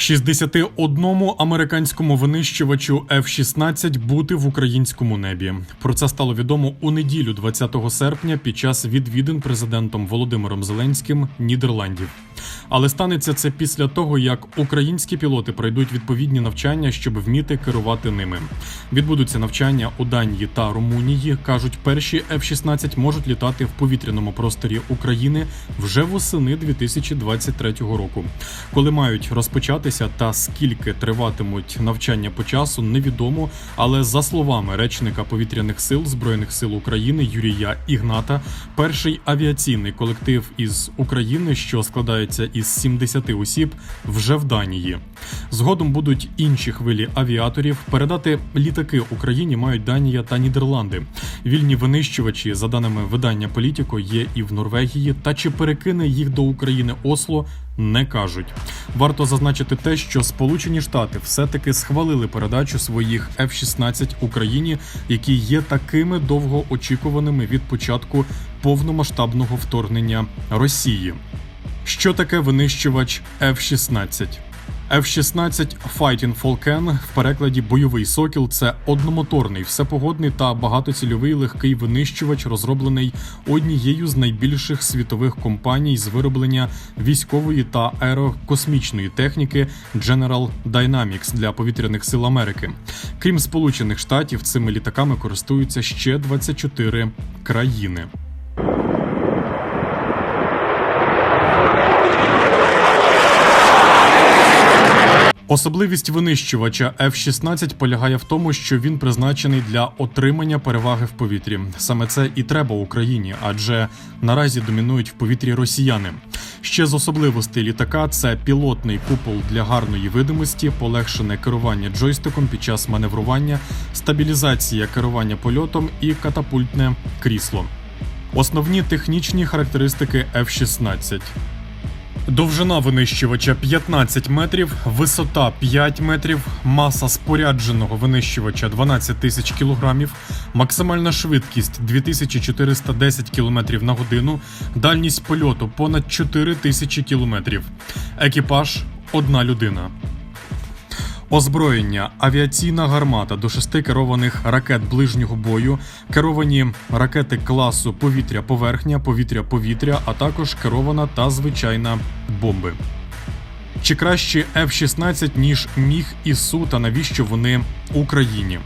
61 американському винищувачу F-16 бути в українському небі. Про це стало відомо у неділю, 20 серпня, під час відвідин президентом Володимиром Зеленським Нідерландів. Але станеться це після того, як українські пілоти пройдуть відповідні навчання, щоб вміти керувати ними. Відбудуться навчання у Данії та Румунії. кажуть, перші F-16 можуть літати в повітряному просторі України вже восени 2023 року. Коли мають розпочатися та скільки триватимуть навчання по часу, невідомо. Але за словами речника повітряних сил збройних сил України Юрія Ігната, перший авіаційний колектив із України, що складається із 70 осіб, вже в Данії. Згодом будуть інші хвилі авіаторів. Передати літаки Україні мають Данія та Нідерланди. Вільні винищувачі, за даними видання Політіко, є і в Норвегії. Та чи перекине їх до України Осло? Не кажуть. Варто зазначити те, що Сполучені Штати все-таки схвалили передачу своїх F-16 Україні, які є такими довгоочікуваними від початку повномасштабного вторгнення Росії. Що таке винищувач F-16? F-16 Fighting Falcon в перекладі бойовий сокіл це одномоторний, всепогодний та багатоцільовий легкий винищувач, розроблений однією з найбільших світових компаній з вироблення військової та аерокосмічної техніки General Dynamics для повітряних сил Америки. Крім Сполучених Штатів, цими літаками користуються ще 24 країни. Особливість винищувача F-16 полягає в тому, що він призначений для отримання переваги в повітрі. Саме це і треба Україні, адже наразі домінують в повітрі росіяни. Ще з особливостей літака це пілотний купол для гарної видимості, полегшене керування джойстиком під час маневрування, стабілізація керування польотом і катапультне крісло. Основні технічні характеристики F-16. Довжина винищувача 15 метрів, висота 5 метрів, маса спорядженого винищувача 12 тисяч кілограмів, максимальна швидкість 2410 км на годину, дальність польоту понад 4000 км. Екіпаж одна людина. Озброєння, авіаційна гармата до шести керованих ракет ближнього бою, керовані ракети класу повітря-поверхня, повітря-повітря, а також керована та звичайна бомби. Чи краще F-16, ніж Міг і Су, та навіщо вони Україні?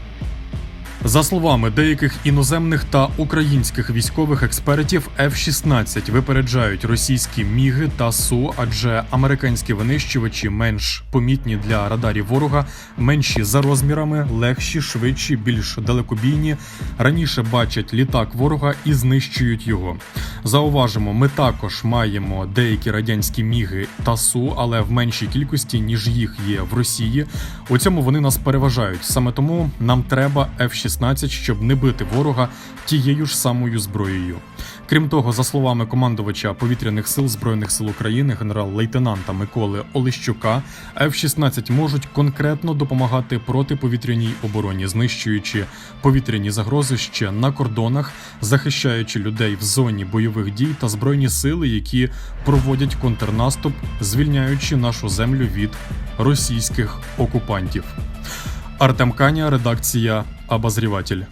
За словами деяких іноземних та українських військових експертів, F-16 випереджають російські міги та су, адже американські винищувачі менш помітні для радарів ворога, менші за розмірами, легші, швидші, більш далекобійні. Раніше бачать літак ворога і знищують його. Зауважимо, ми також маємо деякі радянські міги та су, але в меншій кількості ніж їх є в Росії. У цьому вони нас переважають. Саме тому нам треба F-16 щоб не бити ворога тією ж самою зброєю. Крім того, за словами командувача повітряних сил збройних сил України, генерал-лейтенанта Миколи Олещука, F-16 можуть конкретно допомагати протиповітряній обороні, знищуючи повітряні загрози ще на кордонах, захищаючи людей в зоні бойових дій та збройні сили, які проводять контрнаступ, звільняючи нашу землю від російських окупантів. Артем Каня, редакція Обозріватель.